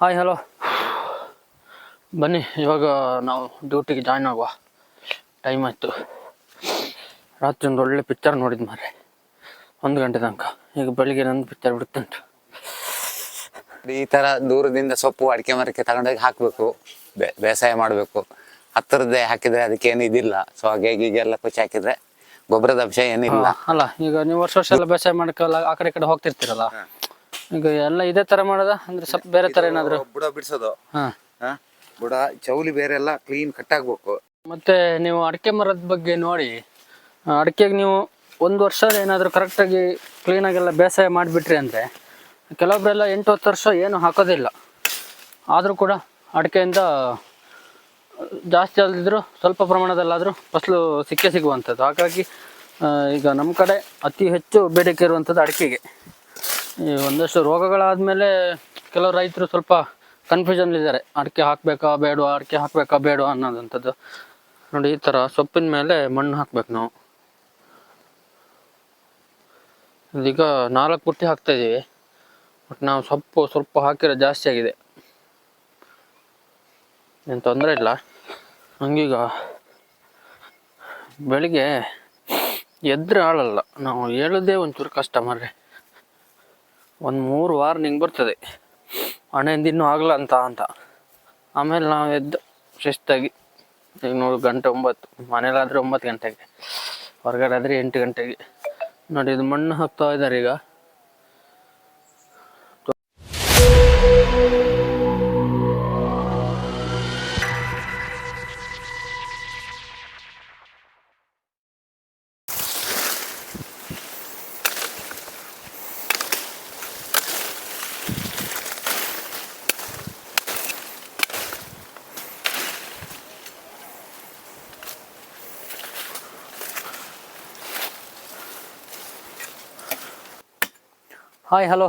Hi hello ಬನ್ನಿ ಇವಾಗ ನಾವು ಡ್ಯೂಟಿಗೆ ಜಾಯ್ನ್ ಆಗುವ. ಟೈಮ್ ಆಯಿತು. ರಾತ್ರಿ ಒಂದು ಒಳ್ಳೆ ಪಿಕ್ಚರ್ ನೋಡಿದ್ ಮಾರೆ ಒಂದು ಗಂಟೆ ತನಕ. ಈಗ ಬೆಳಿಗ್ಗೆ ನಂದು ಪಿಕ್ಚರ್ ಬಿಡುತ್ತಂಟು ಈ ಥರ ದೂರದಿಂದ ಸೊಪ್ಪು ಅಡಿಕೆ ಮರಕ್ಕೆ ತಗೊಂಡೋಗಿ ಹಾಕಬೇಕು. ಬೇಸಾಯ ಮಾಡಬೇಕು. ಹತ್ತಿರದ್ದೇ ಹಾಕಿದರೆ ಅದಕ್ಕೆ ಏನು ಇದಿಲ್ಲ. ಸೊ ಹಾಗಾಗಿ ಈಗೆಲ್ಲ ಕುಚ್ಚಿ ಹಾಕಿದರೆ ಗೊಬ್ಬರದ ಅಂಶ ಏನಿಲ್ಲ. ಅಲ್ಲ ಈಗ ನೀವು ವರ್ಷ ವರ್ಷ ಎಲ್ಲ ಬೇಸಾಯ ಮಾಡಕ್ಕೆಲ್ಲ ಆ ಕಡೆ ಈ ಕಡೆ ಹೋಗ್ತಿರ್ತೀರಲ್ಲ? ಈಗ ಎಲ್ಲ ಇದೇ ತರ ಮಾಡೋದ? ಅಂದ್ರೆ ಸ್ವಲ್ಪ ಬೇರೆ ತರ ಏನಾದರೂ? ಬುಡ ಬಿಡಿಸೋದು. ಹಾಂ. ಹಾ? ಬುಡ ಚೌಲಿ ಬೇರೆ ಎಲ್ಲ ಕ್ಲೀನ್ ಕಟ್ ಆಗ್ಬೇಕು. ಮತ್ತೆ ನೀವು ಅಡಿಕೆ ಮರದ ಬಗ್ಗೆ ನೋಡಿ. ಆ, ಅಡಿಕೆಗೆ ನೀವು ಒಂದು ವರ್ಷ ಏನಾದರೂ ಕರೆಕ್ಟಾಗಿ ಕ್ಲೀನಾಗೆಲ್ಲ ಬೇಸಾಯ ಮಾಡಿಬಿಟ್ರಿ ಅಂದರೆ ಕೆಲವೊಬ್ಬರೆಲ್ಲ ಎಂಟು ಹತ್ತು ವರ್ಷ ಏನು ಹಾಕೋದಿಲ್ಲ. ಆದರೂ ಕೂಡ ಅಡಿಕೆಯಿಂದ ಜಾಸ್ತಿ ಅಲ್ದಿದ್ರು ಸ್ವಲ್ಪ ಪ್ರಮಾಣದಲ್ಲಾದರೂ ಫಸಲು ಸಿಕ್ಕೇ ಸಿಗುವಂಥದ್ದು. ಹಾಗಾಗಿ ಆ, ಈಗ ನಮ್ಮ ಕಡೆ ಅತಿ ಹೆಚ್ಚು ಬೇಡಿಕೆ ಇರುವಂಥದ್ದು ಅಡಿಕೆಗೆ. ಈ ಒಂದಷ್ಟು ರೋಗಗಳಾದಮೇಲೆ ಕೆಲವು ರೈತರು ಸ್ವಲ್ಪ ಕನ್ಫ್ಯೂಷನ್ ಇದ್ದಾರೆ. ಅಡಿಕೆ ಹಾಕಬೇಕಾ ಬೇಡವಾ? ಅಡಿಕೆ ಹಾಕಬೇಕಾ ಬೇಡವಾ ಅನ್ನೋದಂಥದ್ದು. ನೋಡಿ, ಈ ಥರ ಸೊಪ್ಪಿನ ಮೇಲೆ ಮಣ್ಣು ಹಾಕ್ಬೇಕು ನಾವು. ಇದೀಗ ನಾಲ್ಕು ಬುಟ್ಟಿ ಹಾಕ್ತಾ ಇದೀವಿ. ಬಟ್ ನಾವು ಸೊಪ್ಪು ಸ್ವಲ್ಪ ಹಾಕಿರೋ ಜಾಸ್ತಿ ಆಗಿದೆ. ಏನು ತೊಂದರೆ ಇಲ್ಲ. ಹಂಗೀಗ ಬೆಳಿಗ್ಗೆ ಎದ್ರೆ ಆಳಲ್ಲ ನಾವು ಹೇಳೋದೇ ಒಂಚೂರು ಕಷ್ಟ ಮಾರ್ರೆ. ಒಂದು ಮೂರು ವಾರ ನಿಂಗೆ ಬರ್ತದೆ ಹಣೆಯಿಂದ ಇನ್ನೂ ಆಗಲ್ಲ ಅಂತ ಅಂತ. ಆಮೇಲೆ ನಾವು ಎದ್ದು ಶಿಸ್ತಾಗಿ ಈಗ ನೋಡು ಗಂಟೆ ಒಂಬತ್ತು ಮನೇಲಾದರೆ ಒಂಬತ್ತು ಗಂಟೆಗೆ. ಹೊರಗಡೆ ಆದರೆ ಎಂಟು ಗಂಟೆಗೆ. ನೋಡಿ ಇದು ಮಣ್ಣು ಹಾಕ್ತಾ ಇದ್ದಾರೆ ಈಗ. ಹಾಯ್ ಹಲೋ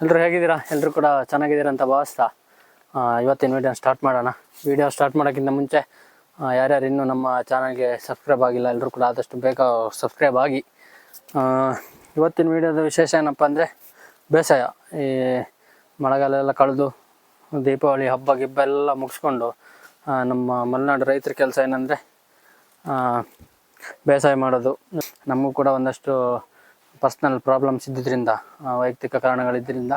ಎಲ್ಲರೂ ಹೇಗಿದ್ದೀರಾ? ಎಲ್ಲರೂ ಕೂಡ ಚೆನ್ನಾಗಿದ್ದೀರಾ ಅಂತ ಭಾವಿಸ್ತಾ. ಇವತ್ತಿನ ವಿಡಿಯೋ ಸ್ಟಾರ್ಟ್ ಮಾಡೋಣ. ವೀಡಿಯೋ ಸ್ಟಾರ್ಟ್ ಮಾಡೋಕ್ಕಿಂತ ಮುಂಚೆ ಯಾರ್ಯಾರು ಇನ್ನೂ ನಮ್ಮ ಚಾನಲ್ಗೆ ಸಬ್ಸ್ಕ್ರೈಬ್ ಆಗಿಲ್ಲ ಎಲ್ಲರೂ ಕೂಡ ಆದಷ್ಟು ಬೇಗ ಸಬ್ಸ್ಕ್ರೈಬ್ ಆಗಿ. ಇವತ್ತಿನ ವಿಡಿಯೋದ ವಿಶೇಷ ಏನಪ್ಪ ಅಂದರೆ, ಬೇಸಾಯ. ಈ ಮಳೆಗಾಲ ಎಲ್ಲ ಕಳೆದು, ದೀಪಾವಳಿ ಹಬ್ಬ, ಗಿಬ್ಬ ಎಲ್ಲ ಮುಗಿಸ್ಕೊಂಡು ನಮ್ಮ ಮಲೆನಾಡು ರೈತರ ಕೆಲಸ ಏನಂದರೆ ಬೇಸಾಯ ಮಾಡೋದು. ನಮಗೂ ಕೂಡ ಒಂದಷ್ಟು ಪರ್ಸ್ನಲ್ ಪ್ರಾಬ್ಲಮ್ಸ್ ಇದ್ದಿದ್ದರಿಂದ ವೈಯಕ್ತಿಕ ಕಾರಣಗಳಿದ್ದರಿಂದ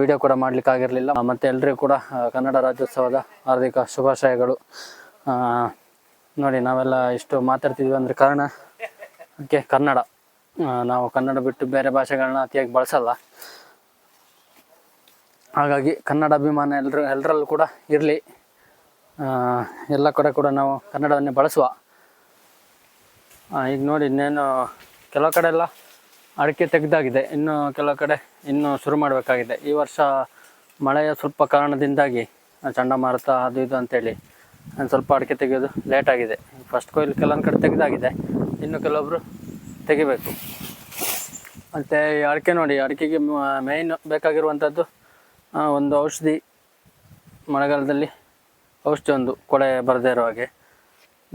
ವಿಡಿಯೋ ಕೂಡ ಮಾಡಲಿಕ್ಕಾಗಿರಲಿಲ್ಲ. ಮತ್ತು ಎಲ್ಲರಿಗೂ ಕೂಡ ಕನ್ನಡ ರಾಜ್ಯೋತ್ಸವದ ಹಾರ್ದಿಕ ಶುಭಾಶಯಗಳು. ನೋಡಿ, ನಾವೆಲ್ಲ ಇಷ್ಟು ಮಾತಾಡ್ತಿದ್ವಿ ಅಂದರೆ ಕಾರಣ ಅದಕ್ಕೆ ಕನ್ನಡ. ನಾವು ಕನ್ನಡ ಬಿಟ್ಟು ಬೇರೆ ಭಾಷೆಗಳನ್ನ ಅತಿಯಾಗಿ ಬಳಸಲ್ಲ. ಹಾಗಾಗಿ ಕನ್ನಡ ಅಭಿಮಾನ ಎಲ್ಲರೂ ಎಲ್ಲರಲ್ಲೂ ಕೂಡ ಇರಲಿ. ಎಲ್ಲ ಕಡೆ ಕೂಡ ನಾವು ಕನ್ನಡವನ್ನೇ ಬಳಸುವ. ಈಗ ನೋಡಿ, ಇನ್ನೇನು, ಕೆಲವು ಕಡೆ ಎಲ್ಲ ಅಡಿಕೆ ತೆಗೆದಾಗಿದೆ. ಇನ್ನು ಕೆಲವು ಕಡೆ ಇನ್ನೂ ಶುರು ಮಾಡಬೇಕಾಗಿದೆ. ಈ ವರ್ಷ ಮಳೆಯ ಸ್ವಲ್ಪ ಕಾರಣದಿಂದಾಗಿ ಚಂಡಮಾರುತ ಅದು ಇದು ಅಂತೇಳಿ ಸ್ವಲ್ಪ ಅಡಿಕೆ ತೆಗೆಯೋದು ಲೇಟ್ ಆಗಿದೆ. ಫಸ್ಟ್ ಕೊಯ್ಲು ಕೆಲವೊಂದು ಕಡೆ ತೆಗೆದಾಗಿದೆ. ಇನ್ನು ಕೆಲವೊಬ್ಬರು ತೆಗಿಬೇಕು. ಮತ್ತು ಈ ಅಡಿಕೆ ನೋಡಿ, ಅಡಿಕೆಗೆ ಮೇಯ್ನ್ ಬೇಕಾಗಿರುವಂಥದ್ದು ಒಂದು ಔಷಧಿ. ಮಳೆಗಾಲದಲ್ಲಿ ಔಷಧಿ ಒಂದು ಕೊಳೆ ಬರದೇ ಇರೋ ಹಾಗೆ.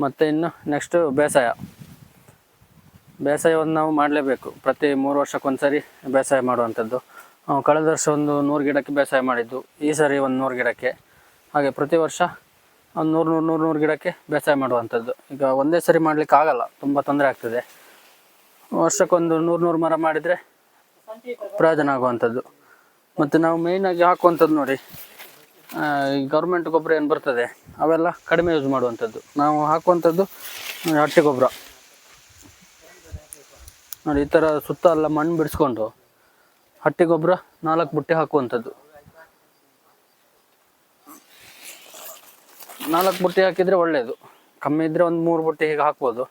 ಮತ್ತು ಇನ್ನು ನೆಕ್ಸ್ಟು ಬೇಸಾಯ. ಬೇಸಾಯವನ್ನು ನಾವು ಮಾಡಲೇಬೇಕು. ಪ್ರತಿ ಮೂರು ವರ್ಷಕ್ಕೊಂದ್ಸರಿ ಬೇಸಾಯ ಮಾಡುವಂಥದ್ದು. ಕಳೆದ ವರ್ಷ ಒಂದು ನೂರು ಗಿಡಕ್ಕೆ ಬೇಸಾಯ ಮಾಡಿದ್ದು. ಈ ಸರಿ ಒಂದು ನೂರು ಗಿಡಕ್ಕೆ. ಹಾಗೆ ಪ್ರತಿ ವರ್ಷ ಒಂದು ನೂರು ನೂರು ನೂರು ನೂರು ಗಿಡಕ್ಕೆ ಬೇಸಾಯ ಮಾಡುವಂಥದ್ದು. ಈಗ ಒಂದೇ ಸರಿ ಮಾಡಲಿಕ್ಕೆ ಆಗಲ್ಲ. ತುಂಬ ತೊಂದರೆ ಆಗ್ತದೆ. ವರ್ಷಕ್ಕೊಂದು ನೂರು ನೂರು ಮರ ಮಾಡಿದರೆ ಪ್ರಯೋಜನ ಆಗುವಂಥದ್ದು. ಮತ್ತು ನಾವು ಮೇಯ್ನಾಗಿ ಹಾಕುವಂಥದ್ದು ನೋಡಿ. ಗೌರ್ಮೆಂಟ್ ಗೊಬ್ಬರ ಏನು ಬರ್ತದೆ? ಅವೆಲ್ಲ ಕಡಿಮೆ ಯೂಸ್ ಮಾಡುವಂಥದ್ದು. ನಾವು ಹಾಕುವಂಥದ್ದು ಹಟ್ಟಿ ಗೊಬ್ಬರ. ನೋಡಿ, ಈ ಥರ ಸುತ್ತ ಎಲ್ಲ ಮಣ್ಣು ಬಿಡಿಸ್ಕೊಂಡು ಹಟ್ಟಿ ಗೊಬ್ಬರ ನಾಲ್ಕು ಬುಟ್ಟಿ ಹಾಕುವಂಥದ್ದು. ನಾಲ್ಕು ಬುಟ್ಟಿ ಹಾಕಿದರೆ ಒಳ್ಳೆಯದು ಕಮ್ಮಿ ಇದ್ದರೆ ಒಂದು ಮೂರು ಬುಟ್ಟಿ ಹೀಗೆ ಹಾಕ್ಬೋದು.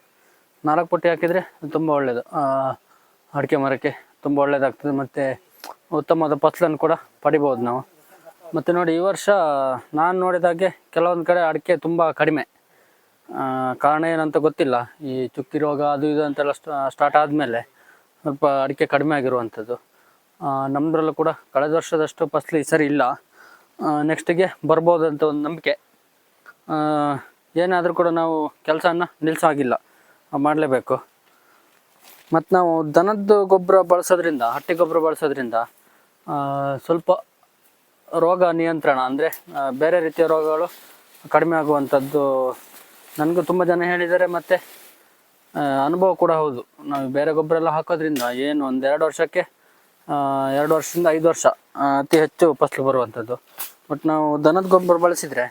ನಾಲ್ಕು ಬುಟ್ಟಿ ಹಾಕಿದರೆ ತುಂಬ ಒಳ್ಳೆಯದು ಅಡಿಕೆ ಮರಕ್ಕೆ ತುಂಬ ಒಳ್ಳೆಯದಾಗ್ತದೆ ಮತ್ತು ಉತ್ತಮವಾದ ಫಸಲನ್ನು ಕೂಡ ಪಡಿಬೋದು ನಾವು. ಮತ್ತು ನೋಡಿ, ಈ ವರ್ಷ ನಾನು ನೋಡಿದಾಗೆ ಕೆಲವೊಂದು ಕಡೆ ಅಡಿಕೆ ತುಂಬ ಕಡಿಮೆ. ಕಾರಣ ಏನಂತ ಗೊತ್ತಿಲ್ಲ. ಈ ಚುಕ್ಕಿ ರೋಗ ಅದು ಇದು ಅಂತೆಲ್ಲ ಸ್ಟಾರ್ಟ್ ಆದಮೇಲೆ ಸ್ವಲ್ಪ ಅಡಿಕೆ ಕಡಿಮೆ ಆಗಿರುವಂಥದ್ದು. ನಮ್ಮದ್ರಲ್ಲೂ ಕೂಡ ಕಳೆದ ವರ್ಷದಷ್ಟು ಫಸಲು ಈ ಸರಿ ಇಲ್ಲ. ನೆಕ್ಸ್ಟಿಗೆ ಬರ್ಬೋದು ಅಂತ ಒಂದು ನಂಬಿಕೆ. ಏನಾದರೂ ಕೂಡ ನಾವು ಕೆಲಸನ ನಿಲ್ಲಿಸಾಗಿಲ್ಲ ಮಾಡಲೇಬೇಕು. ಮತ್ತು ನಾವು ದನದ್ದು ಗೊಬ್ಬರ ಬಳಸೋದ್ರಿಂದ, ಹಟ್ಟಿ ಗೊಬ್ಬರ ಬಳಸೋದ್ರಿಂದ ಸ್ವಲ್ಪ ರೋಗ ನಿಯಂತ್ರಣ ಅಂದರೆ ಬೇರೆ ರೀತಿಯ ರೋಗಗಳು ಕಡಿಮೆ ಆಗುವಂಥದ್ದು ನನಗೂ ತುಂಬ ಜನ ಹೇಳಿದ್ದಾರೆ, ಮತ್ತು ಅನುಭವ ಕೂಡ ಹೌದು. ನಾವು ಬೇರೆ ಗೊಬ್ಬರ ಎಲ್ಲ ಹಾಕೋದ್ರಿಂದ ಏನು ಒಂದು ಎರಡು ವರ್ಷಕ್ಕೆ ಎರಡು ವರ್ಷದಿಂದ ಐದು ವರ್ಷ ಅತಿ ಹೆಚ್ಚು ಫಸಲು ಬರುವಂಥದ್ದು. ಬಟ್ ನಾವು ದನದ ಗೊಬ್ಬರ ಬಳಸಿದರೆ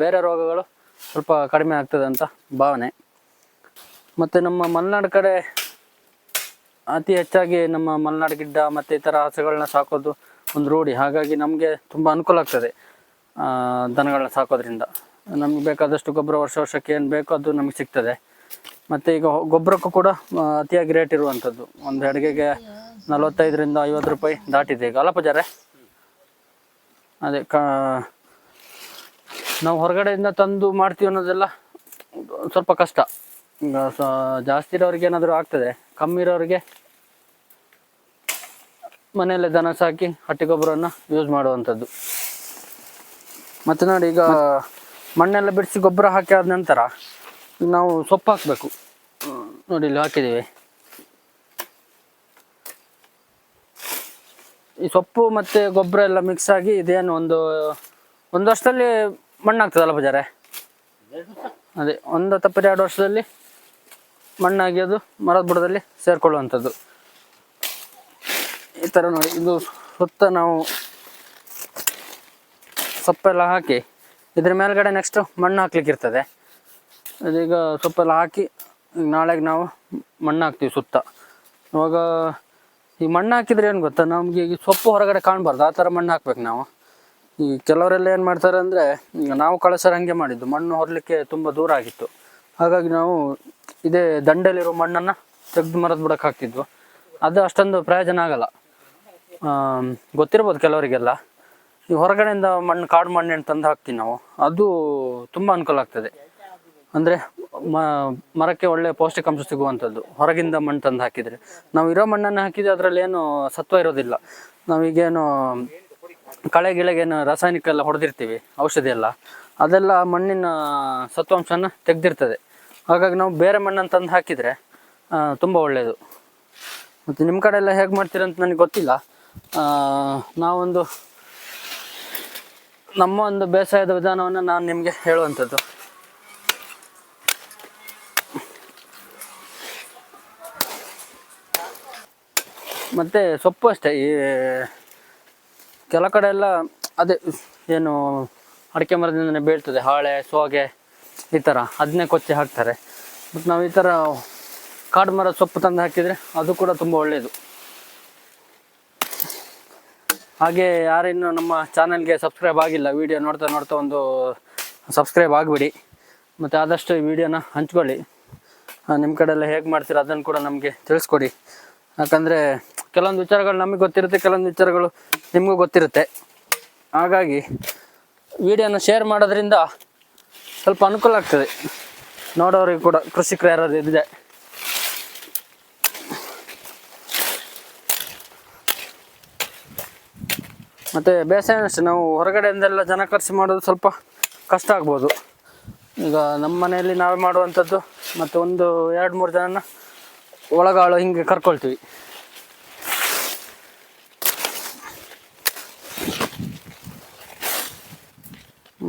ಬೇರೆ ರೋಗಗಳು ಸ್ವಲ್ಪ ಕಡಿಮೆ ಆಗ್ತದೆ ಅಂತ ಭಾವನೆ. ಮತ್ತು ನಮ್ಮ ಮಲೆನಾಡು ಕಡೆ ಅತಿ ಹೆಚ್ಚಾಗಿ ನಮ್ಮ ಮಲೆನಾಡು ಗಿಡ್ಡ ಮತ್ತು ಇತರ ಹಸುಗಳನ್ನ ಸಾಕೋದು ಒಂದು ರೂಢಿ. ಹಾಗಾಗಿ ನಮಗೆ ತುಂಬ ಅನುಕೂಲ ಆಗ್ತದೆ ದನಗಳನ್ನ ಸಾಕೋದ್ರಿಂದ. ನಮಗೆ ಬೇಕಾದಷ್ಟು ಗೊಬ್ಬರ ವರ್ಷ ವರ್ಷಕ್ಕೆ ಏನು ಬೇಕೋ ಅದು ನಮಗೆ ಸಿಗ್ತದೆ. ಮತ್ತು ಈಗ ಗೊಬ್ಬರಕ್ಕೂ ಕೂಡ ಅತಿಯಾಗಿ ರೇಟ್ ಇರುವಂಥದ್ದು. ಒಂದು ಅಡುಗೆಗೆ ನಲವತ್ತೈದರಿಂದ ಐವತ್ತು ರೂಪಾಯಿ ದಾಟಿದೆ ಈಗ. ಅಲ್ಲ ಜಾರೆ ಅದೇ ಕಾ, ನಾವು ಹೊರಗಡೆಯಿಂದ ತಂದು ಮಾಡ್ತೀವಿ ಅನ್ನೋದೆಲ್ಲ ಸ್ವಲ್ಪ ಕಷ್ಟ. ಈಗ ಜಾಸ್ತಿ ಇರೋರಿಗೆ ಏನಾದರೂ ಆಗ್ತದೆ. ಕಮ್ಮಿ ಇರೋರಿಗೆ ಮನೆಯಲ್ಲೇ ದನ ಸಾಕಿ, ಹಟ್ಟಿ ಗೊಬ್ಬರವನ್ನು ಯೂಸ್ ಮಾಡುವಂಥದ್ದು. ಮತ್ತು ನೋಡಿ ಈಗ ಮಣ್ಣೆಲ್ಲ ಬಿಡಿಸಿ ಗೊಬ್ಬರ ಹಾಕಿ ಆದ ನಂತರ ನಾವು ಸೊಪ್ಪು ಹಾಕಬೇಕು. ನೋಡಿ ಇಲ್ಲಿ ಹಾಕಿದ್ದೀವಿ. ಈ ಸೊಪ್ಪು ಮತ್ತು ಗೊಬ್ಬರ ಎಲ್ಲ ಮಿಕ್ಸ್ ಆಗಿ ಇದೇನು ಒಂದು ಒಂದು ವರ್ಷದಲ್ಲಿ ಮಣ್ಣಾಗ್ತದಲ್ಲ ಬಜಾರೆ ಅದೇ, ಒಂದು ತಪ್ಪದೆ ಎರಡು ವರ್ಷದಲ್ಲಿ ಮಣ್ಣಾಗಿ ಅದು ಮರದ ಬುಡದಲ್ಲಿ ಸೇರಿಕೊಳ್ಳುವಂಥದ್ದು. ಈ ಥರ ನೋಡಿ, ಇದು ಸುತ್ತ ನಾವು ಸೊಪ್ಪೆಲ್ಲ ಹಾಕಿ ಇದ್ರ ಮೇಲ್ಗಡೆ ನೆಕ್ಸ್ಟ್ ಮಣ್ಣು ಹಾಕ್ಲಿಕ್ಕೆ ಇರ್ತದೆ. ಅದೀಗ ಸೊಪ್ಪೆಲ್ಲ ಹಾಕಿ ನಾಳೆಗೆ ನಾವು ಮಣ್ಣು ಹಾಕ್ತೀವಿ ಸುತ್ತ. ಇವಾಗ ಈ ಮಣ್ಣು ಹಾಕಿದ್ರೆ ಏನು ಗೊತ್ತಾ, ನಮಗೆ ಈ ಸೊಪ್ಪು ಹೊರಗಡೆ ಕಾಣಬಾರ್ದು, ಆ ಥರ ಮಣ್ಣು ಹಾಕ್ಬೇಕು ನಾವು. ಈ ಕೆಲವರೆಲ್ಲ ಏನು ಮಾಡ್ತಾರೆ ಅಂದರೆ ನಾವು ಕಳಸರ ಹಂಗೆ ಮಾಡಿದ್ದು, ಮಣ್ಣು ಹೊರಲಿಕ್ಕೆ ತುಂಬ ದೂರ ಆಗಿತ್ತು. ಹಾಗಾಗಿ ನಾವು ಇದೇ ದಂಡಲ್ಲಿರೋ ಮಣ್ಣನ್ನು ತೆಗೆದು ಮರದ ಬುಡಕ್ಕೆ ಹಾಕ್ತಿದ್ವು. ಅದು ಅಷ್ಟೊಂದು ಪ್ರಯೋಜನ ಆಗಲ್ಲ. ಗೊತ್ತಿರ್ಬೋದು ಕೆಲವರಿಗೆಲ್ಲ. ಈ ಹೊರಗಡೆಯಿಂದ ಮಣ್ಣು, ಕಾಡು ಮಣ್ಣನ್ನು ತಂದು ಹಾಕ್ತೀವಿ ನಾವು. ಅದು ತುಂಬ ಅನುಕೂಲ ಆಗ್ತದೆ. ಅಂದರೆ ಮರಕ್ಕೆ ಒಳ್ಳೆ ಪೌಷ್ಟಿಕಾಂಶ ಸಿಗುವಂಥದ್ದು. ಹೊರಗಿಂದ ಮಣ್ಣು ತಂದು ಹಾಕಿದರೆ. ನಾವು ಇರೋ ಮಣ್ಣನ್ನು ಹಾಕಿದ್ರೆ ಅದರಲ್ಲಿ ಏನು ಸತ್ವ ಇರೋದಿಲ್ಲ. ನಾವೀಗೇನು ಕಳೆ, ಗಿಳೆಗೇನು ರಾಸಾಯನಿಕ ಎಲ್ಲ ಹೊಡೆದಿರ್ತೀವಿ, ಔಷಧಿ ಎಲ್ಲ. ಅದೆಲ್ಲ ಮಣ್ಣಿನ ಸತ್ವಾಂಶನ ತೆಗೆದಿರ್ತದೆ. ಹಾಗಾಗಿ ನಾವು ಬೇರೆ ಮಣ್ಣನ್ನು ತಂದು ಹಾಕಿದರೆ ತುಂಬ ಒಳ್ಳೆಯದು ಮತ್ತು ನಿಮ್ಮ ಕಡೆ ಎಲ್ಲ ಹೇಗೆ ಮಾಡ್ತೀರಂತ ನನಗೆ ಗೊತ್ತಿಲ್ಲ. ನಾವೊಂದು ನಮ್ಮ ಒಂದು ಬೇಸಾಯದ ವಿಧಾನವನ್ನು ನಾನು ನಿಮಗೆ ಹೇಳುವಂಥದ್ದು. ಮತ್ತು ಸೊಪ್ಪು ಅಷ್ಟೇ, ಈ ಕೆಲ ಕಡೆ ಎಲ್ಲ ಅದೇ ಏನು ಅಡಿಕೆ ಮರದಿಂದನೇ ಬೀಳ್ತದೆ, ಹಾಳೆ, ಸೋಗೆ ಈ ಥರ ಅದನ್ನೇ ಕೊಚ್ಚಿ ಹಾಕ್ತಾರೆ. ಬಟ್ ನಾವು ಈ ಥರ ಕಾಡು ಮರ ಸೊಪ್ಪು ತಂದು ಹಾಕಿದರೆ ಅದು ಕೂಡ ತುಂಬ ಒಳ್ಳೆಯದು ಹಾಗೆ ಯಾರಿನ್ನೂ ನಮ್ಮ ಚಾನಲ್ಗೆ ಸಬ್ಸ್ಕ್ರೈಬ್ ಆಗಿಲ್ಲ ವಿಡಿಯೋ ನೋಡ್ತಾ ನೋಡ್ತಾ ಒಂದು ಸಬ್ಸ್ಕ್ರೈಬ್ ಆಗಿಬಿಡಿ. ಮತ್ತು ಆದಷ್ಟು ಈ ವಿಡಿಯೋನ ಹಂಚ್ಕೊಳ್ಳಿ. ನಿಮ್ಮ ಕಡೆ ಎಲ್ಲ ಹೇಗೆ ಮಾಡ್ತೀರ ಅದನ್ನು ಕೂಡ ನಮಗೆ ತಿಳಿಸ್ಕೊಡಿ. ಯಾಕಂದರೆ ಕೆಲವೊಂದು ವಿಚಾರಗಳು ನಮಗೆ ಗೊತ್ತಿರುತ್ತೆ, ಕೆಲವೊಂದು ವಿಚಾರಗಳು ನಿಮಗೂ ಗೊತ್ತಿರುತ್ತೆ. ಹಾಗಾಗಿ ವಿಡಿಯೋನ ಶೇರ್ ಮಾಡೋದ್ರಿಂದ ಸ್ವಲ್ಪ ಅನುಕೂಲ ಆಗ್ತದೆ. ನೋಡೋರಿಗೆ ಕೂಡ ಕೃಷಿಕರು ಯಾರಾದ್ರು ಇದ್ದರೆ ಮತ್ತು ಬೇಸಾಯ ಅಷ್ಟೇ, ನಾವು ಹೊರಗಡೆಯಿಂದೆಲ್ಲ ಜನ ಖರ್ಚು ಮಾಡೋದು ಸ್ವಲ್ಪ ಕಷ್ಟ ಆಗ್ಬೋದು. ಈಗ ನಮ್ಮ ಮನೆಯಲ್ಲಿ ನಾವೇ ಮಾಡುವಂಥದ್ದು, ಮತ್ತು ಒಂದು ಎರಡು ಮೂರು ಜನನ ಒಳಗಾಳು ಹಿಂಗೆ ಕರ್ಕೊಳ್ತೀವಿ.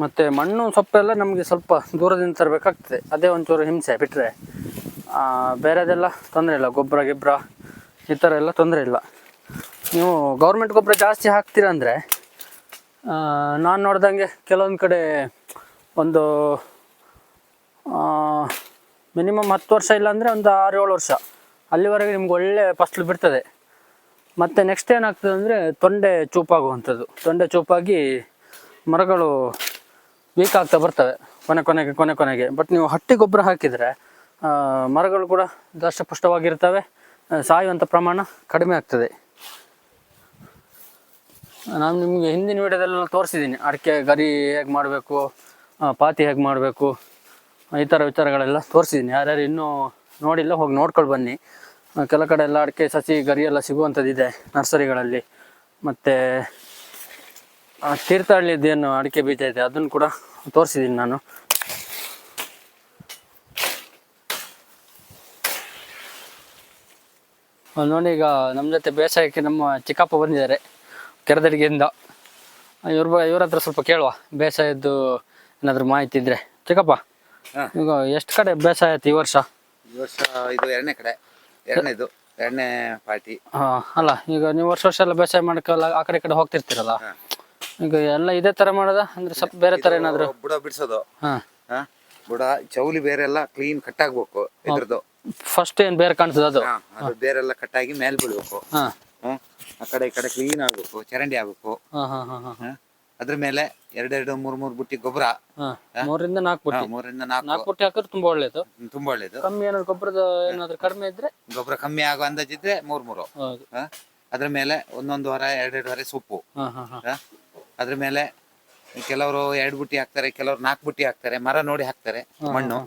ಮತ್ತು ಮಣ್ಣು ಸೊಪ್ಪೆಲ್ಲ ನಮಗೆ ಸ್ವಲ್ಪ ದೂರದಿಂದ ತರಬೇಕಾಗ್ತದೆ. ಅದೇ ಒಂಚೂರು ಹಿಂಸೆ ಬಿಟ್ಟರೆ ಬೇರೆದೆಲ್ಲ ತೊಂದರೆ ಇಲ್ಲ. ಗೊಬ್ಬರ ಗಿಬ್ಬರ ಈ ಥರ ಎಲ್ಲ ತೊಂದರೆ ಇಲ್ಲ. ನೀವು ಗೌರ್ಮೆಂಟ್ ಗೊಬ್ಬರ ಜಾಸ್ತಿ ಹಾಕ್ತೀರ ಅಂದರೆ ನಾನು ನೋಡ್ದಂಗೆ ಕೆಲವೊಂದು ಕಡೆ ಒಂದು ಮಿನಿಮಮ್ ಹತ್ತು ವರ್ಷ ಇಲ್ಲಾಂದರೆ ಒಂದು ಆರು ಏಳು ವರ್ಷ. ಅಲ್ಲಿವರೆಗೆ ನಿಮ್ಗೆ ಒಳ್ಳೆ ಫಸ್ಲು ಬಿಡ್ತದೆ. ಮತ್ತು ನೆಕ್ಸ್ಟ್ ಏನಾಗ್ತದೆ ಅಂದರೆ ತೊಂಡೆ ಚೂಪಾಗುವಂಥದ್ದು. ತೊಂಡೆ ಚೂಪಾಗಿ ಮರಗಳು ವೀಕ್ ಆಗ್ತಾ ಬರ್ತವೆ ಕೊನೆ ಕೊನೆಗೆ ಕೊನೆ ಕೊನೆಗೆ. ಬಟ್ ನೀವು ಹಟ್ಟಿ ಗೊಬ್ಬರ ಹಾಕಿದರೆ ಮರಗಳು ಕೂಡ ದಷ್ಟಪುಷ್ಟವಾಗಿರ್ತವೆ ಸಾಯುವಂಥ ಪ್ರಮಾಣ ಕಡಿಮೆ ಆಗ್ತದೆ. ನಾನು ನಿಮಗೆ ಹಿಂದಿನ ವಿಡಿಯೋದಲ್ಲೆಲ್ಲ ತೋರಿಸಿದ್ದೀನಿ. ಅಡಿಕೆ ಗರಿ ಹೇಗೆ ಮಾಡಬೇಕು ಪಾತಿ ಹೇಗೆ ಮಾಡಬೇಕು, ಈ ಥರ ವಿಚಾರಗಳೆಲ್ಲ ತೋರಿಸಿದ್ದೀನಿ. ಯಾರ್ಯಾರು ಇನ್ನೂ ನೋಡಿಲ್ಲ, ಹೋಗಿ ನೋಡ್ಕೊಂಡು ಬನ್ನಿ. ಕೆಲ ಕಡೆ ಎಲ್ಲ ಅಡಿಕೆ, ಸಸಿ, ಗರಿ ಎಲ್ಲ ಸಿಗುವಂಥದ್ದಿದೆ ನರ್ಸರಿಗಳಲ್ಲಿ. ಮತ್ತು ತೀರ್ಥಹಳ್ಳಿದ್ದೇನು ಅಡಿಕೆ ಬೀಜ ಇದೆ, ಅದನ್ನು ಕೂಡ ತೋರಿಸಿದ್ದೀನಿ ನಾನು. ನೋಡಿ ಈಗ ನಮ್ಮ ಜೊತೆ ಬೇಸಾಯಕ್ಕೆ ನಮ್ಮ ಚಿಕ್ಕಪ್ಪ ಬಂದಿದ್ದಾರೆ. ಕೆರೆದಡಿಗೆಯಿಂದ. ಇವ್ರ ಇವ್ರ ಹತ್ರ ಸ್ವಲ್ಪ ಕೇಳುವ. ಬೇಸಾಯದ್ದು ಏನಾದ್ರು ಮಾಹಿತಿ ಇದ್ರೆ. ಚಿಕ್ಕಪ್ಪ. ಈಗ ಎಷ್ಟು ಕಡೆ ಬೇಸಾಯ ಆಯ್ತು ಈ ವರ್ಷ? ಈ ವರ್ಷ ಇದು ಎರಡನೇ ಕಡೆ. ಎರಡನೇದು. ಎರಡನೇ ಪಾರ್ಟಿ. ಹಾ ಅಲ್ಲ ಈಗ ನೀವು ವರ್ಷ ವರ್ಷ ಎಲ್ಲ ಬೇಸಾಯ ಮಾಡಕ್ಕಲ್ಲ ಆ ಕಡೆ ಈ ಕಡೆ ಹೋಗ್ತಿರ್ತೀರಲ್ಲ? ಈಗ ಎಲ್ಲ ಇದೇ ತರ ಮಾಡೋದ? ಅಂದ್ರೆ ಸ್ವಲ್ಪ ಬೇರೆ ತರ ಏನಾದ್ರು? ಬುಡ ಬಿಡಿಸೋದು. ಹಾ. ಹಾ? ಬುಡ ಚೌಲಿ ಬೇರೆ ಎಲ್ಲ ಕ್ಲೀನ್ ಕಟ್ ಆಗ್ಬೇಕು ಇದ್ರದ್ದು. ಫಸ್ಟ್ ಏನ್ ಬೇರೆ ಕಾಣ್ತದ ಅದು? ಹಾ, ಅದು ಬೇರೆಲ್ಲ ಕಟ್ಟಾಗಿ ಮೇಲ್ ಬೀಳ್ಬೇಕು. ಹಾ. ಆ ಕಡೆ ಈ ಕಡೆ ಕ್ಲೀನ್ ಆಗ್ಬೇಕು ಚರಂಡಿ ಆಗ್ಬೇಕು. ಅದ್ರ ಮೇಲೆ ಎರಡೆರಡು ಮೂರ್ ಮೂರ್ ಬುಟ್ಟಿ ಗೊಬ್ಬರ. ಮೂರಿಂದ ನಾಲ್ಕು ಬುಟ್ಟಿ. ಮೂರಿಂದ ನಾಲ್ಕು. ಬುಟ್ಟಿ ಹಾಕಿದ್ರೆ ತುಂಬಾ ಒಳ್ಳೇದು. ತುಂಬಾ ಒಳ್ಳೇದು. ಕಮ್ಮಿ ಏನಾದ್ರು ಗೊಬ್ಬರದ ಏನಾದ್ರು ಕಡಿಮೆ ಇದ್ರೆ? ಗೊಬ್ಬರ ಕಮ್ಮಿ ಆಗೋ ಅಂದಾಜಿದ್ರೆ ಮೂರ್ ಮೂರು. ಅದ್ರ ಮೇಲೆ ಒಂದೊಂದು ವಾರ ಎರಡೆರಡು ವಾರ ಸೊಪ್ಪು. ಅದ್ರ ಮೇಲೆ ಕೆಲವರು ಎರಡು ಬುಟ್ಟಿ ಹಾಕ್ತಾರೆ ಕೆಲವರು ನಾಲ್ಕು ಬುಟ್ಟಿ ಹಾಕ್ತಾರೆ ಮರ ನೋಡಿ ಹಾಕ್ತಾರೆ ಮಣ್ಣು.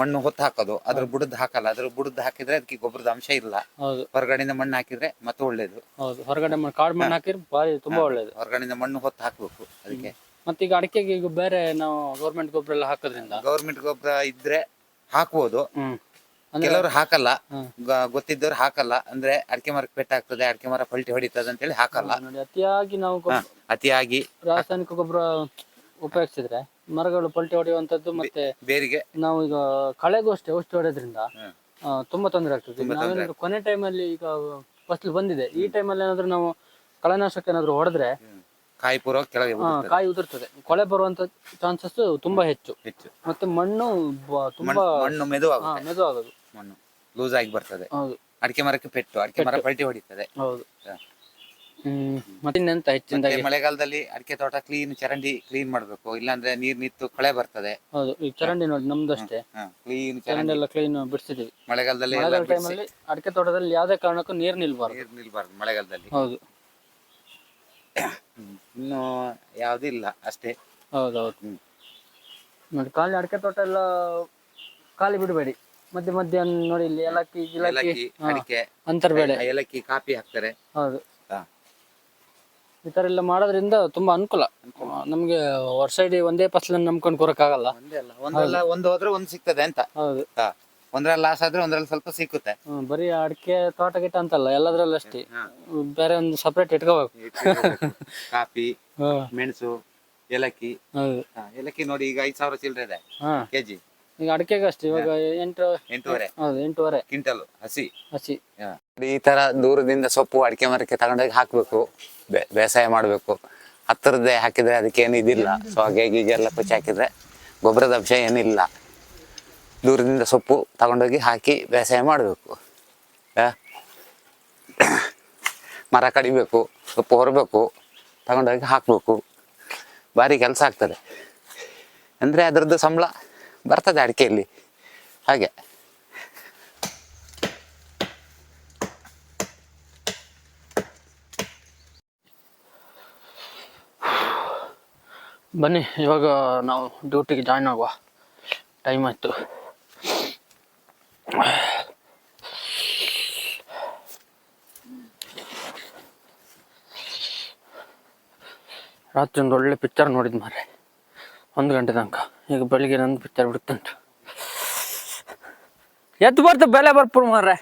ಮಣ್ಣು ಹೊತ್ತು ಹಾಕೋದು. ಅದ್ರ ಬುಡದ್ ಹಾಕಲ್ಲ. ಅದ್ರ ಬುಡದ್ ಹಾಕಿದ್ರೆ ಅದಕ್ಕೆ ಗೊಬ್ಬರದ ಅಂಶ ಇಲ್ಲ. ಹೌದು. ಹೊರಗಡೆಯಿಂದ ಮಣ್ಣು ಹಾಕಿದ್ರೆ ಮತ್ತೆ ಒಳ್ಳೇದು. ಹೌದು. ಹೊರಗಡೆ ಮಣ್ಣು ಕಾಡು ಮಣ್ಣು ಹಾಕಿದ್ರೆ ಬಾರಿ ತುಂಬಾ ಒಳ್ಳೇದು. ಹೊರಗಡೆಯಿಂದ ಮಣ್ಣು ಹೊತ್ತು ಹಾಕ್ಬೇಕು ಅದಕ್ಕೆ ಮತ್ತೆ ಈಗ ಅಡಿಕೆಗೆ ಈಗ ಬೇರೆ ನಾವು ಗೌರ್ಮೆಂಟ್ ಗೊಬ್ಬರ ಎಲ್ಲ ಹಾಕೋದ್ರಿಂದ? ಗೌರ್ಮೆಂಟ್ ಗೊಬ್ಬರ ಇದ್ರೆ ಹಾಕ್ಬೋದು. ಕೆಲವರು ಹಾಕಲ್ಲ. ಗ- ಗೊತ್ತಿದ್ದವ್ರು ಹಾಕಲ್ಲ. ಅಂದ್ರೆ ಅಡಿಕೆ ಮರಕ್ಕೆ ಪೆಟ್ಟಾಗ್ತದೆ ಅಡಿಕೆ ಮರ ಪಲ್ಟಿ ಹೊಡಿತದೆ ಅಂತೇಳಿ ಹಾಕಲ್ಲ. ನೋಡಿ ಅತಿಯಾಗಿ ನಾವು ಅತಿಯಾಗಿ ರಾಸಾಯನಿಕ ಗೊಬ್ಬರ ಉಪಯೋಗಿಸಿದ್ರೆ ಮರಗಳು ಪಲ್ಟಿ ಹೊಡೆಯುವಂತದ್ದು ಮತ್ತೆ ಬೇರಿಗೆ. ನಾವು ಈಗ ಕಳೆಗೂ ಅಷ್ಟೇ ಔಷಧಿ ಹೊಡೆಯೋದ್ರಿಂದ ಆ, ತುಂಬಾ ತೊಂದರೆ ಆಗ್ತದೆ. ಈಗ ನಾವೇನಾದ್ರು ಕೊನೆ ಟೈಮಲ್ಲಿ ಈಗ ಫಸಲು ಬಂದಿದೆ. ಈ ಟೈಮಲ್ಲಿ ಏನಾದ್ರು ನಾವು ಕಳೆನಾಶಕ ಏನಾದ್ರು ಹೊಡೆದ್ರೆ. ಕಾಯಿ ಪೂರ್ವ ಕೆಳಗೆ ಆ. ಕಾಯಿ ಉದುರ್ತದೆ. ಕೊಳೆ ಬರುವಂತ ಚಾನ್ಸಸ್ ತುಂಬಾ ಹೆಚ್ಚು. ಹೆಚ್ಚು. ಮತ್ತೆ ಮಣ್ಣು ಬ- ತುಂಬಾ ಮಣ್ಣು ಮಣ್ಣು ಮೆದು ಮೆದು ಆಗೋದು ಮಣ್ಣು ಲೂಸ್ ಆಗಿ ಬರ್ತದೆ. ಹೌದು. ಅಡಿಕೆ ಮರಕ್ಕೆ ಪೆಟ್ಟು ಅಡಿಕೆ ಮರ ಪಲ್ಟಿ ಹೊಡಿತದೆ. ಹೌದು. ಹ. ಹ್ಮ್ ಮತ್ತಿನ್ನೆಂತ ಹೆಚ್ಚಿನದಾಗಿ? ಮಳೆಗಾಲದಲ್ಲಿ ಅಡಿಕೆ ತೋಟ ಕ್ಲೀನ್ ಚರಂಡಿ ಕ್ಲೀನ್ ಮಾಡ್ಬೇಕು. ಇಲ್ಲಾಂದ್ರೆ ನೀರ್ ನಿಂತು ಕಳೆ ಬರ್ತದೆ. ಹೌದು ಈ ಚರಂಡಿ ನೋಡಿ ನಮ್ದು ಅಷ್ಟೇ ಕ್ಲೀನ್ ಚರಂಡಿ. ಚರಂಡಿ ಎಲ್ಲ ಕ್ಲೀನ್ ಬಿಡಿಸಿದೀವಿ. ಮಳೆಗಾಲದಲ್ಲಿ ಎಲ್ಲ ಮಳೆಗಾಲ ಬಿಡ್ಸಿ. ಟೈಮಲ್ಲಿ ಅಡಿಕೆ ತೋಟದಲ್ಲಿ ಯಾವ್ದೇ ಕಾರಣಕ್ಕೂ ನೀರು ನಿಲ್ಬಾರ್ದು. ನೀರ್ ನಿಲ್ಬಾರ್ದು ಮಳೆಗಾಲದಲ್ಲಿ. ಹೌದು. ಹ್ಮ್. ಇನ್ನು ಯಾವ್ದು ಇಲ್ಲ ಅಷ್ಟೇ. ಹೌದೌದು. ಹ್ಮ್. ನೋಡಿ ಖಾಲಿ ಅಡಿಕೆ ತೋಟ ಎಲ್ಲ ಖಾಲಿ ಬಿಡಬೇಡಿ. ಮಧ್ಯ ಮಧ್ಯ ನೋಡಿ ಇಲ್ಲಿ ಏಲಕ್ಕಿ ಗಿಲಕ್ಕಿ ಏಲಕ್ಕಿ ಅಡಿಕೆ ಅಂತರ್ಬೇಳೆ. ಏಲಕ್ಕಿ ಕಾಫಿ ಹಾಕ್ತಾರೆ. ಹೌದು. ಈ ತರ ಎಲ್ಲ ಮಾಡೋದ್ರಿಂದ ತುಂಬಾ ಅನುಕೂಲ. ನಮ್ಗೆ ವರ್ಷ ಇಡೀ ಒಂದೇ ಫಸಲನ್ನು ನಂಬ್ಕೊಂಡು ಕೊರಕ್ಕಾಗಲ್ಲ. ಒಂದೇ ಅಲ್ಲ ಒಂದಲ್ಲ ಒಂದು ಹೋದ್ರೆ ಒಂದು ಸಿಗ್ತದೆ ಅಂತ. ಹೌದು. ಹಾ. ಒಂದ್ರಲ್ಲಿ ಲಾಸ್ ಆದ್ರೆ ಒಂದ್ರಲ್ಲಿ ಸ್ವಲ್ಪ ಸಿಕ್ಕುತ್ತೆ. ಹ್ಮ್, ಬರೀ ಅಡಿಕೆ ತೋಟ ಗಿಟ ಅಂತಲ್ಲ ಎಲ್ಲದ್ರಲ್ಲೂ ಅಷ್ಟೇ. ಬೇರೆ ಒಂದು ಸಪ್ರೇಟ್ ಇಟ್ಕೋಬೇಕು. ಕಾಫಿ ಹಾ, ಮೆಣಸು ಏಲಕ್ಕಿ. ಹೌದು. ಹಾ, ಏಲಕ್ಕಿ ನೋಡಿ ಈಗ ಐದ್ ಸಾವಿರ ಚಿಲ್ಲರೆ ಇದೆ. ಹಾ. ಕೆಜಿ. ಈಗ ಅಡಿಕೆಗೆ ಅಷ್ಟೇ ಇವಾಗ ಎಂಟು ಎಂಟೂವರೆ. ಹೌದು ಎಂಟೂವರೆ. ಕ್ವಿಂಟಲ್ ಹಸಿ. ಹಸಿ. ಹಾ. ಈ ತರ ದೂರದಿಂದ ಸೊಪ್ಪು ಅಡಿಕೆ ಮರಕ್ಕೆ ತಗೊಂಡೋಗಿ ಹಾಕ್ಬೇಕು. ಬೇಸಾಯ ಮಾಡಬೇಕು. ಹತ್ತಿರದೇ ಹಾಕಿದ್ರೆ ಅದಕ್ಕೇನು ಇದಿಲ್ಲ. ಸೊ ಹಾಗಾಗಿ ಈಗೆಲ್ಲ ಕುಚ್ಚಿ ಹಾಕಿದ್ರೆ ಗೊಬ್ಬರದ ಅಂಶ ಏನಿಲ್ಲ. ದೂರದಿಂದ ಸೊಪ್ಪು ತಗೊಂಡೋಗಿ ಹಾಕಿ ಬೇಸಾಯ ಮಾಡಬೇಕು. ಮರ ಕಡಿಬೇಕು, ಸೊಪ್ಪು ಹೊರಬೇಕು ತಗೊಂಡೋಗಿ ಹಾಕಬೇಕು. ಭಾರಿ ಕೆಲಸ ಆಗ್ತದೆ. ಅಂದರೆ ಅದರದ್ದು ಸಂಬಳ ಬರ್ತದೆ ಅಡಿಕೆಯಲ್ಲಿ. ಹಾಗೆ. ಬನ್ನಿ, ಇವಾಗ ನಾವು ಡ್ಯೂಟಿಗೆ ಜಾಯ್ನ್ ಆಗುವ. ಟೈಮ್ ಆಯಿತು. ರಾತ್ರಿ ಒಂದು ಒಳ್ಳೆ ಪಿಕ್ಚರ್ ನೋಡಿದ್ ಮಾರೆ ಒಂದು ಗಂಟೆ ತನಕ. ಈಗ ಬೆಳಿಗ್ಗೆ ನಂದು ಪಿಕ್ಚರ್ ಬಿಡ್ತಂತ ಎದ್ದು ಬರ್ತು ಬೆಲೆ ಬರ್ಪುರ್ ಮಾರ್ರೆ.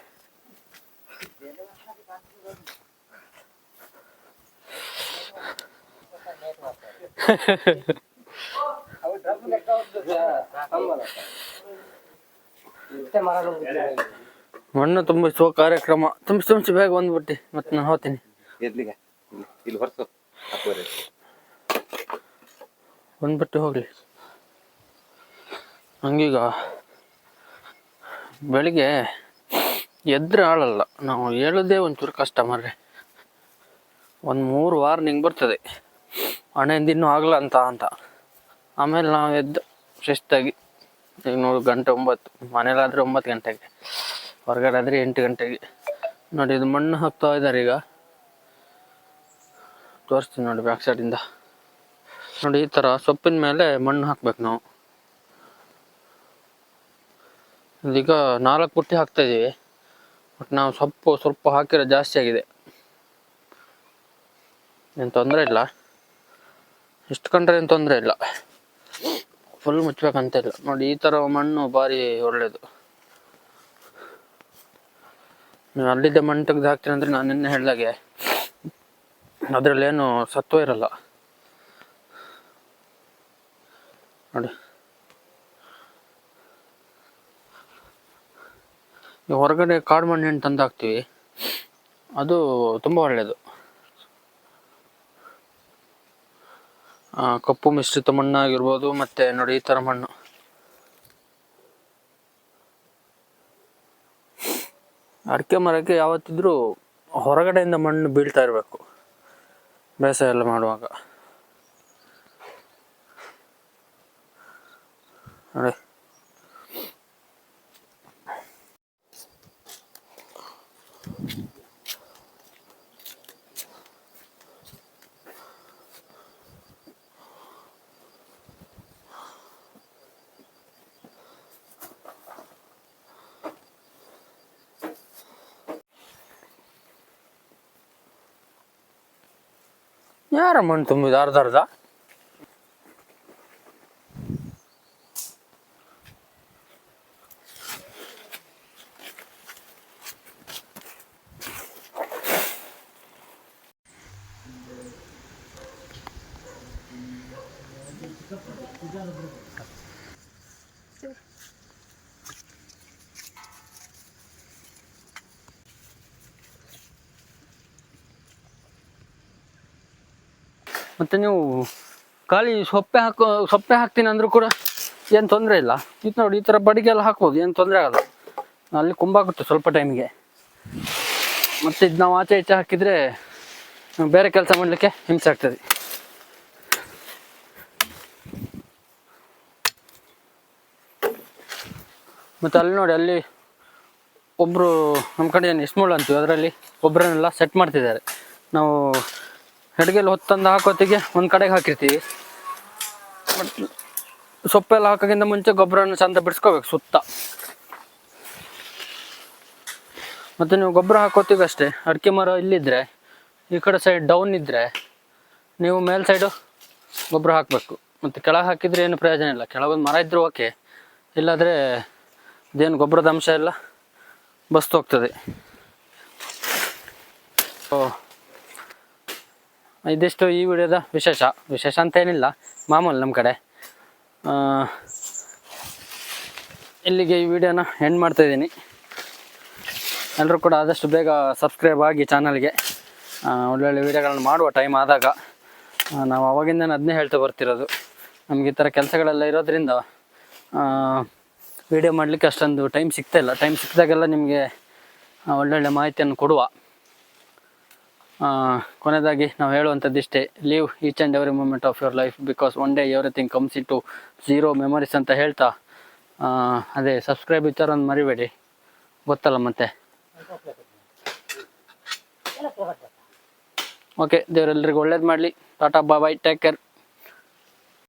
ಮಣ್ಣು ತುಂಬಿಸುವ ಕಾರ್ಯಕ್ರಮ. ತುಂಬಿಸಿ ತುಂಬಿಸಿ ಬೇಗ ಬಂದ್ಬಿಟ್ಟು. ಮತ್ತೆ ನಾನು ಹೋಗ್ತೀನಿ. ಇಲ್ಲಿ- ಬಂದ್ಬಿಟ್ಟು ಹೋಗ್ಲಿ. ಹಂಗೀಗ ಬೆಳಿಗ್ಗೆ ಎದ್ರೆ ಆಳಲ್ಲ. ನಾವು ಹೇಳೋದೇ ಒಂಚೂರು ಕಷ್ಟ ಮಾರ್ರೆ. ಒಂದು ಮೂರು ವಾರ ನಿಂಗೆ ಬರ್ತದೆ. ಹಣೆಯಿಂದ ಇನ್ನೂ ಆಗಲ್ಲ ಅಂತ ಅಂತ. ಆಮೇಲೆ ನಾವು ಎದ್ದು ಶಿಸ್ತಾಗಿ ಈಗ ನೋಡಿ ಗಂಟೆ ಒಂಬತ್ತು ಮನೇಲಾದರೆ ಒಂಬತ್ತು ಗಂಟೆಗೆ, ಹೊರಗಡೆ ಆದರೆ ಎಂಟು ಗಂಟೆಗೆ. ನೋಡಿ ಇದು ಮಣ್ಣು ಹಾಕ್ತಾ ಇದ್ದಾರೆ ಈಗ. ತೋರಿಸ್ತೀನಿ ನೋಡಿ ಬ್ಯಾಕ್ ಸೈಡಿಂದ ನೋಡಿ ಈ ಥರ ಸೊಪ್ಪಿನ ಮೇಲೆ ಮಣ್ಣು ಹಾಕ್ಬೇಕು ನಾವು. ಇದೀಗ ನಾಲ್ಕು ಪುಟ್ಟಿ ಹಾಕ್ತಾಯಿದ್ದೀವಿ ಬಟ್ ನಾವು ಸೊಪ್ಪು, ಸ್ವಲ್ಪ ಹಾಕಿರೋ ಜಾಸ್ತಿ ಆಗಿದೆ. ಏನು ತೊಂದರೆ ಇಲ್ಲ. ಎಷ್ಟು ಕಂಡ್ರೆ ಏನು ತೊಂದರೆ ಇಲ್ಲ. ಫುಲ್ ಮುಚ್ಚಬೇಕಂತ ಇಲ್ಲ. ನೋಡಿ, ಈ ಥರ ಮಣ್ಣು ಭಾರಿ ಒಳ್ಳೆಯದು ನೀವು ಅಲ್ಲಿದ್ದ ಮಣ್ಣು ತೆಗೆದು ಹಾಕ್ತೀನಿ ಅಂದರೆ ನಾನು ನಿನ್ನೆ ಹೇಳಿದಾಗೆ ಅದರಲ್ಲೇನು ಸತ್ವ ಇರಲ್ಲ. ನೋಡಿ. ಹೊರಗಡೆ ಕಾಡು ಮಣ್ಣು ತಂದು ಹಾಕ್ತೀವಿ, ಅದು ತುಂಬ ಒಳ್ಳೆಯದು ಕಪ್ಪು ಮಿಶ್ರಿತ ಮಣ್ಣಾಗಿರ್ಬೋದು, ಮತ್ತೆ ನೋಡಿ ಈ ಥರ ಮಣ್ಣು. ಅಡಿಕೆ ಮರಕ್ಕೆ ಯಾವತ್ತಿದ್ರೂ ಹೊರಗಡೆಯಿಂದ ಮಣ್ಣು ಬೀಳ್ತಾ ಇರಬೇಕು. ಬೇಸಾಯ ಎಲ್ಲ ಮಾಡುವಾಗ. ನೋಡಿ. यार म्हणतो मी आर जा ಮತ್ತೆ ನೀವು ಖಾಲಿ ಸೊಪ್ಪೆ ಹಾಕೋ, ಸೊಪ್ಪೆ ಹಾಕ್ತೀನಿ ಅಂದ್ರೂ ಕೂಡ ಏನು ತೊಂದರೆ ಇಲ್ಲ. ಇದು ನೋಡಿ, ಈ ಥರ ಬಡಿಗೆ ಎಲ್ಲ ಹಾಕ್ಬೋದು, ಏನು ತೊಂದರೆ ಆಗಲ್ಲ. ಅಲ್ಲಿ ಕುಂಬಾಗುತ್ತೆ ಸ್ವಲ್ಪ ಟೈಮಿಗೆ ಮತ್ತು ಇದು ನಾವು ಆಚೆ ಈಚೆ ಹಾಕಿದರೆ ಬೇರೆ ಕೆಲಸ ಮಾಡಲಿಕ್ಕೆ ಹಿಂಸೆ ಆಗ್ತದೆ. ಮತ್ತು ಅಲ್ಲಿ ನೋಡಿ, ಅಲ್ಲಿ ಒಬ್ಬರು ನಮ್ಮ ಕಡೆ ಏನು ಇಸ್ಮೂಳು ಅಂತೀವಿ, ಅದರಲ್ಲಿ ಒಬ್ಬರನ್ನೆಲ್ಲ ಸೆಟ್ ಮಾಡ್ತಿದ್ದಾರೆ. ನಾವು ಹೆಡ್ಗೆಲ್ ಹೊತ್ತಂದು ಹಾಕೋತಿಗೆ ಒಂದು ಕಡೆಗೆ ಹಾಕಿರ್ತೀವಿ. ಬಟ್ ಸೊಪ್ಪೆಲ್ಲ ಹಾಕೋಕ್ಕಿಂತ ಮುಂಚೆ ಗೊಬ್ಬರನ ಚಂದ ಬಿಡಿಸ್ಕೋಬೇಕು ಸುತ್ತ. ಮತ್ತು ನೀವು ಗೊಬ್ಬರ ಹಾಕೋತೀವಿ ಅಷ್ಟೇ. ಅಡಿಕೆ ಮರ ಇಲ್ಲಿದ್ದರೆ ಈ ಕಡೆ ಸೈಡ್ ಡೌನ್ ಇದ್ದರೆ ನೀವು ಮೇಲ್ ಸೈಡು ಗೊಬ್ಬರ ಹಾಕಬೇಕು. ಮತ್ತು ಕೆಳಗೆ ಹಾಕಿದರೆ ಏನು ಪ್ರಯೋಜನ ಇಲ್ಲ. ಕೆಳಗೊಂದು ಮರ ಇದ್ದರೂ ಓಕೆ ಇಲ್ಲಾದರೆ ಅದೇನು ಗೊಬ್ಬರದ ಅಂಶ ಎಲ್ಲ ಬಸ್ತು ಹೋಗ್ತದೆ. ಓ. ಇದಿಷ್ಟು ಈ ವಿಡಿಯೋದ ವಿಶೇಷ. ವಿಶೇಷ ಅಂತ ಏನಿಲ್ಲ ಮಾಮೂಲು ನಮ್ಮ ಕಡೆ. ಇಲ್ಲಿಗೆ ಈ ವಿಡಿಯೋನ ಎಂಡ್ ಮಾಡ್ತಾಯಿದ್ದೀನಿ ಎಲ್ಲರೂ ಕೂಡ ಆದಷ್ಟು ಬೇಗ ಸಬ್ಸ್ಕ್ರೈಬ್ ಆಗಿ ಚಾನಲ್ಗೆ ಒಳ್ಳೊಳ್ಳೆ ವಿಡಿಯೋಗಳನ್ನು ಮಾಡುವ ಟೈಮ್ ಆದಾಗ ನಾವು ಅವಾಗಿಂದ ಅದನ್ನೇ ಹೇಳ್ತಾ ಬರ್ತಿರೋದು. ನಮ್ಗೆ ಈ ಥರ ಕೆಲಸಗಳೆಲ್ಲ ಇರೋದ್ರಿಂದ ವಿಡಿಯೋ ಮಾಡಲಿಕ್ಕೆ ಅಷ್ಟೊಂದು ಟೈಮ್ ಸಿಗ್ತಾಯಿಲ್ಲ ಟೈಮ್ ಸಿಕ್ಕಿದಾಗೆಲ್ಲ ನಿಮಗೆ ಒಳ್ಳೊಳ್ಳೆ ಮಾಹಿತಿಯನ್ನು ಕೊಡುವ. ಕೊನೆಯದಾಗಿ ನಾವು ಹೇಳುವಂಥದ್ದು ಇಷ್ಟೇ live each and every moment of your life because one day everything comes into zero memories ಅಂತ ಹೇಳ್ತಾ ಅದೇ ಸಬ್ಸ್ಕ್ರೈಬ್ ವಿಚಾರ ಒಂದು ಮರಿಬೇಡಿ. ಗೊತ್ತಲ್ಲ ಮತ್ತೆ? ಓಕೆ ದೇವರೆಲ್ಲರಿಗೂ ಒಳ್ಳೇದು ಮಾಡಲಿ. Tata bye-bye take care